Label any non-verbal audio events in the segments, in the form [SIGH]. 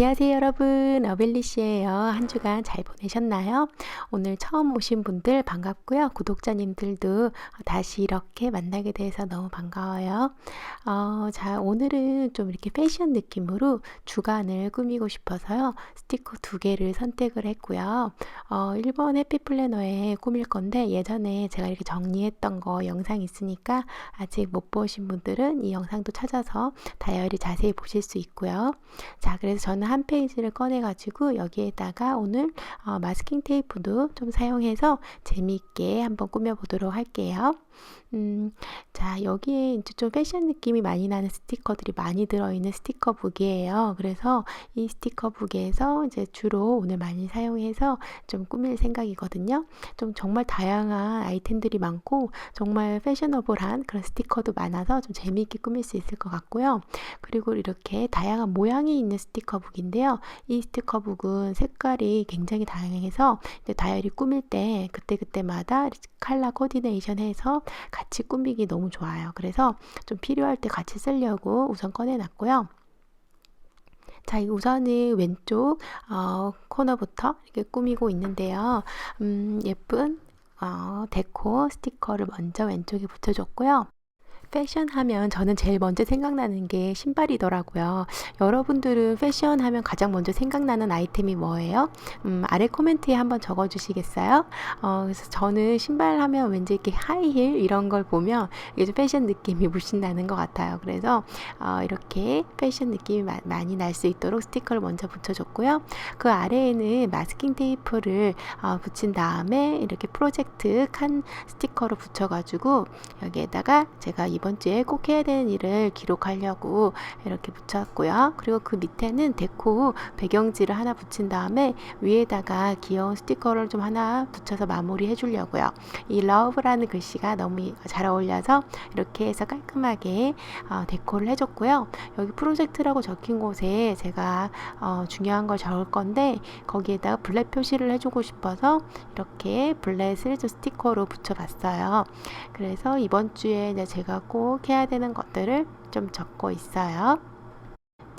여러분, 어벨리시예요. 한 주간 잘 보내셨나요? 오늘 처음 오신 분들 반갑고요. 구독자님들도 다시 이렇게 만나게 돼서 너무 반가워요. 어, 자, 오늘은 좀 이렇게 패션 느낌으로 주간을 꾸미고 싶어서요. 스티커 두 개를 선택을 했고요. 어, 1번 해피 플래너에 꾸밀 건데 예전에 제가 이렇게 정리했던 거 영상 있으니까 아직 못 보신 분들은 이 영상도 찾아서 다이어리 자세히 보실 수 있고요. 자, 그래서 저는 한 페이지를 꺼내가지고 여기에다가 오늘 어, 마스킹 테이프도 좀 사용해서 재미있게 한번 꾸며보도록 할게요. 음, 자, 여기에 이제 좀 패션 느낌이 많이 나는 스티커들이 많이 들어있는 스티커북이에요. 그래서 이 스티커북에서 이제 주로 오늘 많이 사용해서 좀 꾸밀 생각이거든요. 좀 정말 다양한 아이템들이 많고 정말 패셔너블한 그런 스티커도 많아서 좀 재미있게 꾸밀 수 있을 것 같고요. 그리고 이렇게 다양한 모양이 있는 스티커북인데요. 이 스티커북은 색깔이 굉장히 다양해서 다이어리 꾸밀 때 그때그때마다 컬러 코디네이션 해서 같이 꾸미기 너무 좋아요. 그래서 좀 필요할 때 같이 쓰려고 우선 꺼내놨고요. 자, 우선은 왼쪽 어, 코너부터 이렇게 꾸미고 있는데요. 음, 예쁜 어, 데코 스티커를 먼저 왼쪽에 붙여줬고요. 패션 하면 저는 제일 먼저 생각나는 게 신발이더라고요. 여러분들은 패션 하면 가장 먼저 생각나는 아이템이 뭐예요? 음, 아래 코멘트에 한번 적어 주시겠어요? 어, 그래서 저는 신발 하면 왠지 이렇게 하이힐 이런 걸 보면 이게 좀 패션 느낌이 물씬 나는 것 같아요. 그래서 어, 이렇게 패션 느낌이 마, 많이 날 수 있도록 스티커를 먼저 붙여줬고요. 그 아래에는 마스킹 테이프를 어, 붙인 다음에 이렇게 프로젝트 칸 스티커로 붙여가지고 여기에다가 제가 이 이번 주에 꼭 해야 되는 일을 기록하려고 이렇게 붙였고요. 그리고 그 밑에는 데코 배경지를 하나 붙인 다음에 위에다가 귀여운 스티커를 좀 하나 붙여서 마무리 해주려고요. 이 러브라는 글씨가 너무 잘 어울려서 이렇게 해서 깔끔하게 어, 데코를 해줬고요. 여기 프로젝트라고 적힌 곳에 제가 어, 중요한 걸 적을 건데 거기에다가 블랙 표시를 해주고 싶어서 이렇게 블랙을 좀 스티커로 붙여봤어요. 그래서 이번 주에 이제 제가 꼭 해야 되는 것들을 좀 적고 있어요.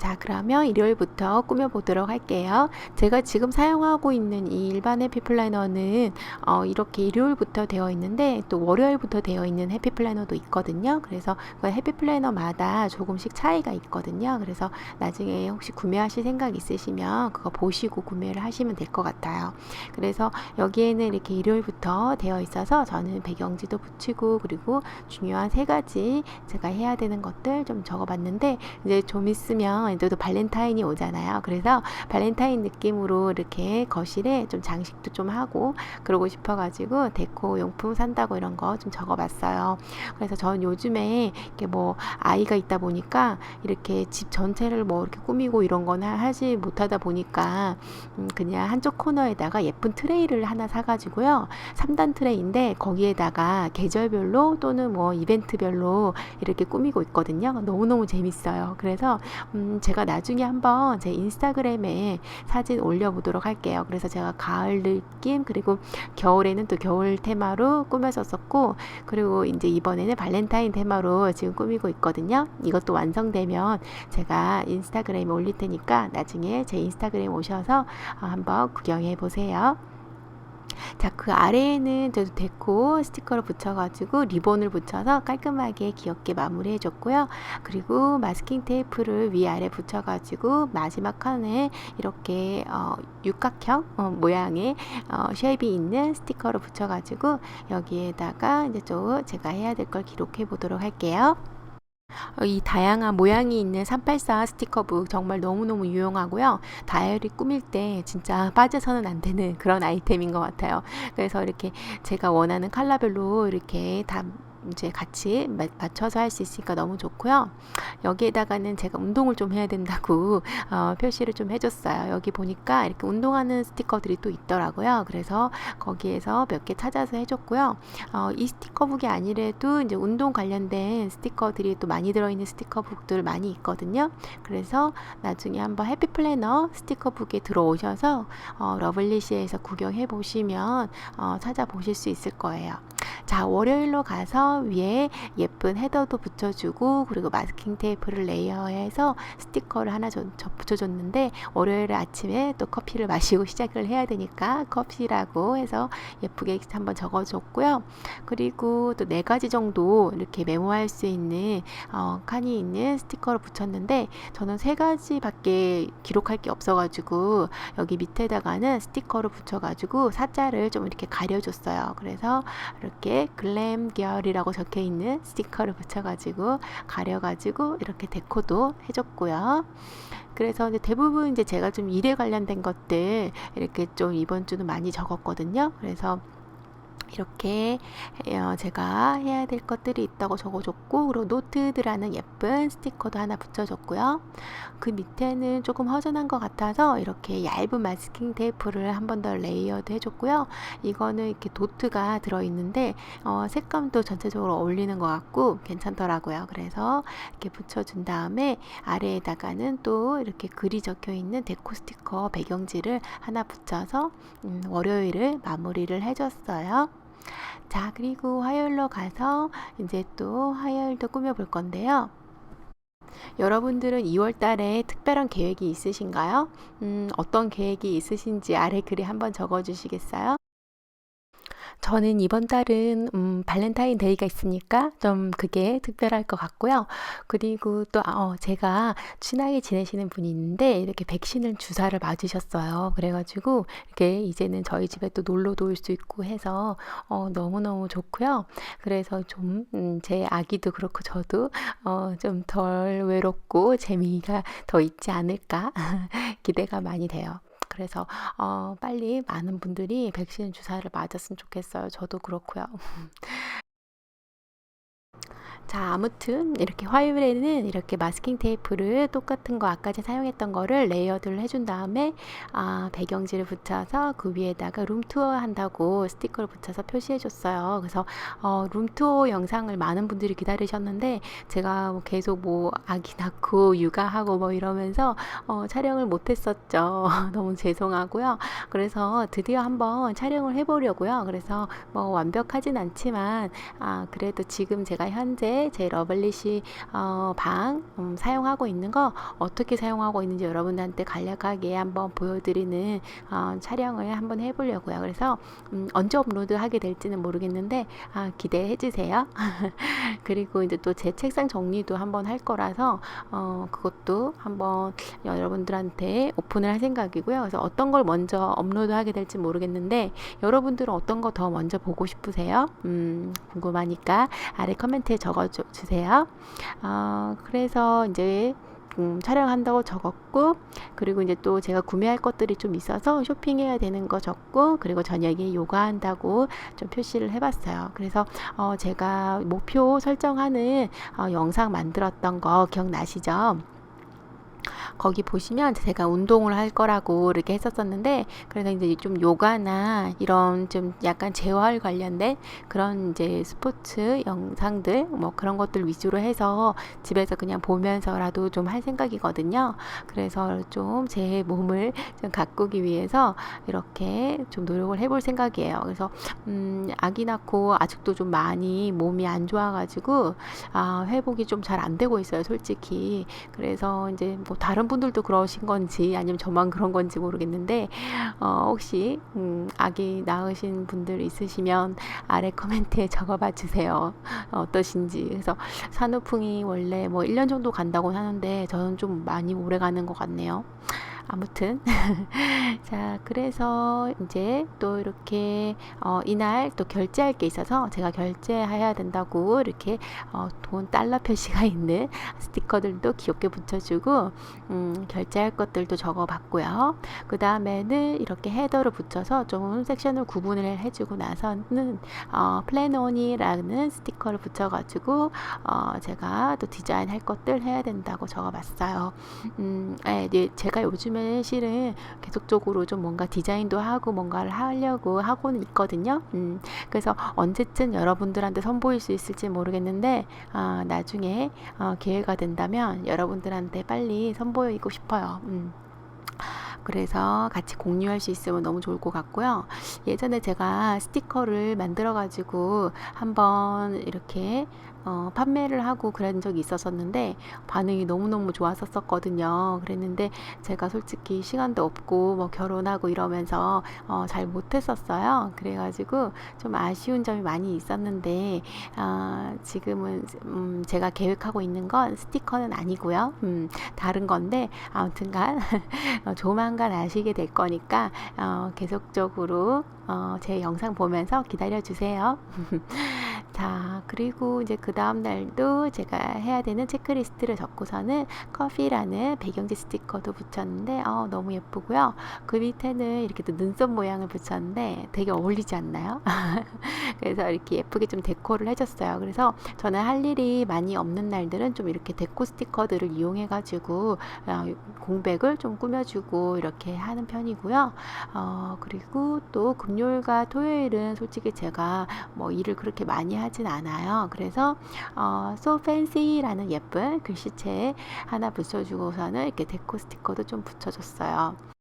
자, 그러면 일요일부터 꾸며보도록 할게요. 제가 지금 사용하고 있는 이 일반 해피 플래너는 어, 이렇게 일요일부터 되어 있는데 또 월요일부터 되어 있는 해피 플래너도 있거든요. 그래서 그 해피 플래너마다 조금씩 차이가 있거든요. 그래서 나중에 혹시 구매하실 생각 있으시면 그거 보시고 구매를 하시면 될 것 같아요. 그래서 여기에는 이렇게 일요일부터 되어 있어서 저는 배경지도 붙이고 그리고 중요한 세 가지 제가 해야 되는 것들 좀 적어봤는데 이제 좀 있으면 또 발렌타인이 오잖아요. 그래서 발렌타인 느낌으로 이렇게 거실에 좀 장식도 좀 하고 그러고 싶어가지고 데코 용품 산다고 이런 거 좀 적어봤어요. 그래서 전 요즘에 이렇게 뭐 아이가 있다 보니까 이렇게 집 전체를 뭐 이렇게 꾸미고 이런 거는 하지 못하다 보니까 음 그냥 한쪽 코너에다가 예쁜 트레이를 하나 사가지고요. 3단 트레이인데 거기에다가 계절별로 또는 뭐 이벤트별로 이렇게 꾸미고 있거든요. 너무너무 재밌어요. 그래서 음 제가 나중에 한번 제 인스타그램에 사진 올려보도록 할게요. 그래서 제가 가을 느낌 그리고 겨울에는 또 겨울 테마로 꾸며졌었고 그리고 이제 이번에는 발렌타인 테마로 지금 꾸미고 있거든요. 이것도 완성되면 제가 인스타그램에 올릴 테니까 나중에 제 인스타그램 오셔서 한번 구경해 보세요. 자, 그 아래에는 저도 데코 스티커를 붙여가지고 리본을 붙여서 깔끔하게 귀엽게 마무리해 줬고요. 그리고 마스킹 테이프를 위아래 붙여가지고 마지막 칸에 이렇게 어, 육각형 어, 모양의 어, 쉐입이 있는 스티커를 붙여가지고 여기에다가 이제 좀 제가 해야 될 걸 기록해 보도록 할게요. 어, 이 다양한 모양이 있는 384 스티커북 정말 너무너무 유용하고요. 다이어리 꾸밀 때 진짜 빠져서는 안 되는 그런 아이템인 것 같아요. 그래서 이렇게 제가 원하는 컬러별로 이렇게 다 이제 같이 맞춰서 할 수 있으니까 너무 좋고요. 여기에다가는 제가 운동을 좀 해야 된다고 [LAUGHS] 어, 표시를 좀 해줬어요. 여기 보니까 이렇게 운동하는 스티커들이 또 있더라고요. 그래서 거기에서 몇 개 찾아서 해줬고요. 어, 이 스티커북이 아니래도 이제 운동 관련된 스티커들이 또 많이 들어있는 스티커북들 많이 있거든요. 그래서 나중에 한번 해피 플래너 스티커북에 들어오셔서 어, 러블리시에서 구경해 보시면 어, 찾아보실 수 있을 거예요. 자, 월요일로 가서 위에 예쁜 헤더도 붙여주고, 그리고 마스킹 테이프를 레이어해서 스티커를 하나 저, 저 붙여줬는데, 월요일 아침에 또 커피를 [LAUGHS] 마시고 시작을 해야 되니까 커피라고 해서 예쁘게 한번 적어줬고요. 그리고 또 네 가지 정도 이렇게 메모할 수 있는 어, 칸이 있는 스티커를 붙였는데, 저는 세 가지밖에 기록할 게 없어가지고, 여기 밑에다가는 스티커를 붙여가지고, 사자를 좀 이렇게 가려줬어요. 그래서 이렇게 글램 계열이라고 적혀 있는 스티커를 붙여가지고 가려가지고 이렇게 데코도 해줬고요. 그래서 이제 대부분 이제 제가 좀 일에 관련된 것들 이렇게 좀 이번 주는 많이 적었거든요. 그래서 이렇게 어, 제가 해야 될 것들이 있다고 적어줬고 그리고 노트드라는 예쁜 스티커도 하나 붙여줬고요. 그 밑에는 조금 허전한 것 같아서 이렇게 얇은 마스킹 테이프를 한 번 더 레이어드 해줬고요. 이거는 이렇게 도트가 들어있는데 어, 색감도 전체적으로 어울리는 것 같고 괜찮더라고요. 그래서 이렇게 붙여준 다음에 아래에다가는 또 이렇게 글이 적혀 있는 데코 스티커 배경지를 하나 붙여서 음, 월요일을 마무리를 해줬어요. 자, 그리고 화요일로 가서 이제 또 화요일도 꾸며볼 건데요. 여러분들은 2월 달에 특별한 계획이 있으신가요? 음, 어떤 계획이 있으신지 아래 글에 한번 적어 주시겠어요? 저는 이번 달은 음, 발렌타인데이가 있으니까 좀 그게 특별할 것 같고요. 그리고 또 아, 어, 제가 친하게 지내시는 분이 있는데 이렇게 백신을 주사를 맞으셨어요. 그래가지고 이렇게 이제는 저희 집에 또 놀러도 올 수 있고 해서 어, 너무너무 좋고요. 그래서 좀제 음, 아기도 그렇고 저도 어, 좀 덜 외롭고 재미가 더 있지 않을까 [LAUGHS] 기대가 많이 돼요. 그래서 어, 빨리 많은 분들이 백신 주사를 맞았으면 좋겠어요. 저도 그렇고요. [LAUGHS] 자, 아무튼 이렇게 화요일에는 이렇게 마스킹 테이프를 똑같은 거 아까 전에 사용했던 거를 레이어드를 해준 다음에 아, 배경지를 붙여서 그 위에다가 룸투어 한다고 스티커를 붙여서 표시해 줬어요. 그래서 어, 룸투어 영상을 많은 분들이 기다리셨는데 제가 뭐 계속 뭐 아기 낳고 육아하고 뭐 이러면서 어, 촬영을 못했었죠. [LAUGHS] 너무 죄송하고요. 그래서 드디어 한번 촬영을 해보려고요. 그래서 뭐 완벽하진 않지만 아, 그래도 지금 제가 현재 제 러블리시 어, 방 음, 사용하고 있는 거 어떻게 사용하고 있는지 여러분들한테 간략하게 한번 보여드리는 어, 촬영을 한번 해보려고요. 그래서 음, 언제 업로드하게 될지는 모르겠는데 아, 기대해 주세요. [LAUGHS] 그리고 이제 또 제 책상 정리도 한번 할 거라서 어, 그것도 한번 여러분들한테 오픈을 할 생각이고요. 그래서 어떤 걸 먼저 업로드하게 될지 모르겠는데 여러분들은 어떤 거 더 먼저 보고 싶으세요? 음, 궁금하니까 아래 커멘트에 적어 주세요. 어, 그래서 이제 음, 촬영한다고 적었고 그리고 이제 또 제가 구매할 것들이 좀 있어서 쇼핑해야 되는 거 적고 그리고 저녁에 요가한다고 좀 표시를 해봤어요. 그래서 어, 제가 목표 설정하는 어, 영상 만들었던 거 기억나시죠? 거기 보시면 제가 운동을 할 거라고 이렇게 했었었는데 그래서 이제 좀 요가나 이런 좀 약간 재활 관련된 그런 이제 스포츠 영상들 뭐 그런 것들 위주로 해서 집에서 그냥 보면서라도 좀 할 생각이거든요. 그래서 좀 제 몸을 좀 가꾸기 위해서 이렇게 좀 노력을 해볼 생각이에요. 그래서 음, 아기 낳고 아직도 좀 많이 몸이 안 좋아가지고 아, 회복이 좀 잘 안 되고 있어요, 솔직히. 그래서 이제 뭐 다른 분들도 그러신 건지 아니면 저만 그런 건지 모르겠는데 어, 혹시 음, 아기 낳으신 분들 있으시면 아래 코멘트에 [LAUGHS] 적어봐 주세요. 어, 어떠신지. 그래서 산후풍이 원래 뭐 1년 정도 간다고 하는데 저는 좀 많이 오래 가는 것 같네요. 아무튼 [LAUGHS] 자 그래서 이제 또 이렇게 어, 이날 또 결제할 게 있어서 제가 결제해야 된다고 이렇게 어, 돈 달러 표시가 [LAUGHS] 있는 스티커들도 귀엽게 붙여주고 음, 결제할 것들도 적어봤고요. 그 다음에는 이렇게 헤더를 붙여서 좀 섹션을 구분을 해주고 나서는 어, 플래논이라는 스티커 를 붙여가지고 어, 제가 또 디자인할 것들 해야 된다고 적어봤어요. 음, 네, 제가 요즘 요즘에 실은 계속적으로 좀 뭔가 디자인도 하고 뭔가를 하려고 하고는 있거든요. 음, 그래서 언제쯤 여러분들한테 선보일 수 있을지 모르겠는데 아, 나중에 어, 기회가 된다면 여러분들한테 빨리 선보이고 싶어요. 음. 그래서 같이 공유할 수 있으면 너무 좋을 것 같고요. 예전에 제가 스티커를 만들어 가지고 한번 이렇게 어, 판매를 하고 그런 적이 있었었는데 반응이 너무너무 좋았었거든요. 그랬는데 제가 솔직히 시간도 없고 뭐 결혼하고 이러면서 어, 잘 못했었어요. 그래가지고 좀 아쉬운 점이 많이 있었는데 어, 지금은 음, 제가 계획하고 있는 건 스티커는 아니고요. 음, 다른 건데 아무튼간 [LAUGHS] 어, 조만간 아시게 될 거니까 어, 계속적으로 어, 제 영상 보면서 기다려 주세요. [LAUGHS] 자, 그리고 이제 그 다음 날도 제가 해야 되는 체크리스트를 적고서는 커피라는 배경지 스티커도 붙였는데, 어, 너무 예쁘고요. 그 밑에는 이렇게 또 눈썹 모양을 붙였는데 되게 어울리지 않나요? [LAUGHS] 그래서 이렇게 예쁘게 좀 데코를 해줬어요. 그래서 저는 할 일이 많이 없는 날들은 좀 이렇게 데코 스티커들을 이용해가지고 어, 공백을 좀 꾸며주고 이렇게 하는 편이고요. 어, 그리고 또 금요일과 토요일은 솔직히 제가 뭐 일을 그렇게 많이 하진 않아요. 그래서 어, So Fancy라는 예쁜 글씨체 하나 붙여주고서는 이렇게 데코 스티커도 좀 붙여줬어요.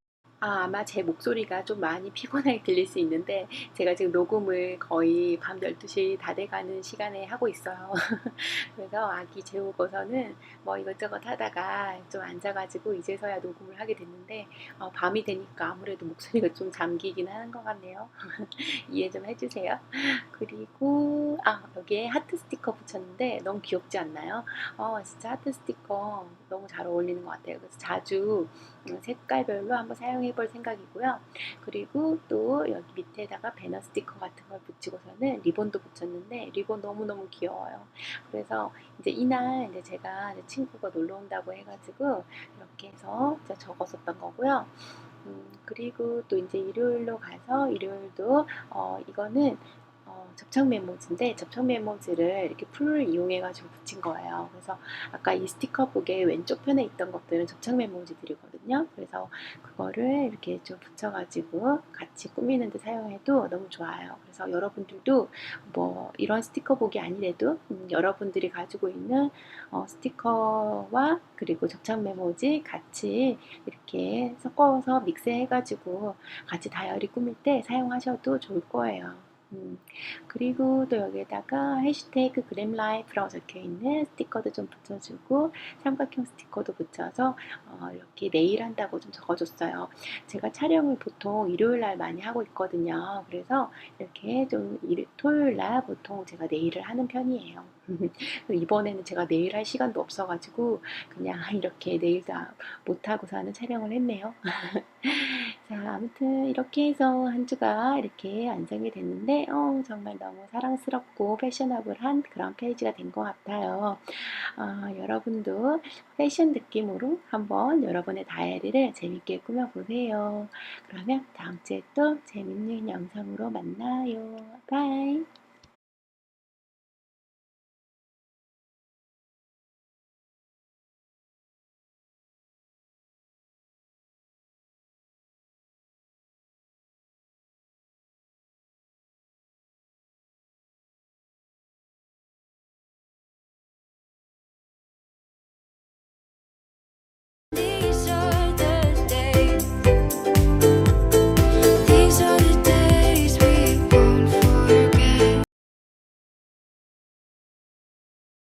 아, 아마 제 목소리가 좀 많이 피곤하게 들릴 수 있는데 제가 지금 녹음을 거의 밤 12시 다 돼가는 시간에 하고 있어요. [LAUGHS] 그래서 아기 재우고서는 뭐 이것저것 하다가 좀 앉아가지고 이제서야 녹음을 하게 됐는데 어, 밤이 되니까 아무래도 목소리가 좀 잠기긴 하는 것 같네요. [LAUGHS] 이해 좀 해주세요. 그리고 아 여기에 하트 스티커 붙였는데 너무 귀엽지 않나요? 어 진짜 하트 스티커 너무 잘 어울리는 것 같아요. 그래서 자주 음, 색깔별로 한번 사용해 볼 생각이고요. 그리고 또 여기 밑에다가 배너 스티커 같은 걸 붙이고서는 리본도 붙였는데 리본 너무너무 귀여워요. 그래서 이제 이날 이제 제가 이제 친구가 놀러 온다고 해가지고 이렇게 해서 적었었던 거고요. 음, 그리고 또 이제 일요일로 가서 일요일도 어, 이거는 어, 접착 메모지인데 접착 메모지를 이렇게 풀을 이용해 가지고 붙인 거예요. 그래서 아까 이 스티커 북의 왼쪽 편에 있던 것들은 접착 메모지들이거든요. 그래서 그거를 이렇게 좀 붙여 가지고 같이 꾸미는데 사용해도 너무 좋아요. 그래서 여러분들도 뭐 이런 스티커 북이 아니래도 음, 여러분들이 가지고 있는 어, 스티커와 그리고 접착 메모지 같이 이렇게 섞어서 믹스해 가지고 같이 다이어리 꾸밀 때 사용하셔도 좋을 거예요. 음, 그리고 또 여기에다가 해시태그 그램라이프라고 적혀 있는 스티커도 좀 붙여주고 삼각형 스티커도 붙여서 어, 이렇게 네일 한다고 좀 적어줬어요. 제가 촬영을 보통 일요일 날 많이 하고 있거든요. 그래서 이렇게 좀 일, 토요일 날 보통 제가 네일을 하는 편이에요. [LAUGHS] 이번에는 제가 네일 할 시간도 없어가지고 그냥 [LAUGHS] 이렇게 다 못하고서 하는 촬영을 했네요. [LAUGHS] 자, 아무튼 이렇게 해서 한 주가 이렇게 완성이 됐는데, 어, 정말 너무 사랑스럽고 패셔너블한 그런 페이지가 된 것 같아요. 어, 여러분도 패션 느낌으로 한번 여러분의 다이어리를 재밌게 꾸며보세요. 그러면 다음 주에 또 재밌는 영상으로 만나요. 바이!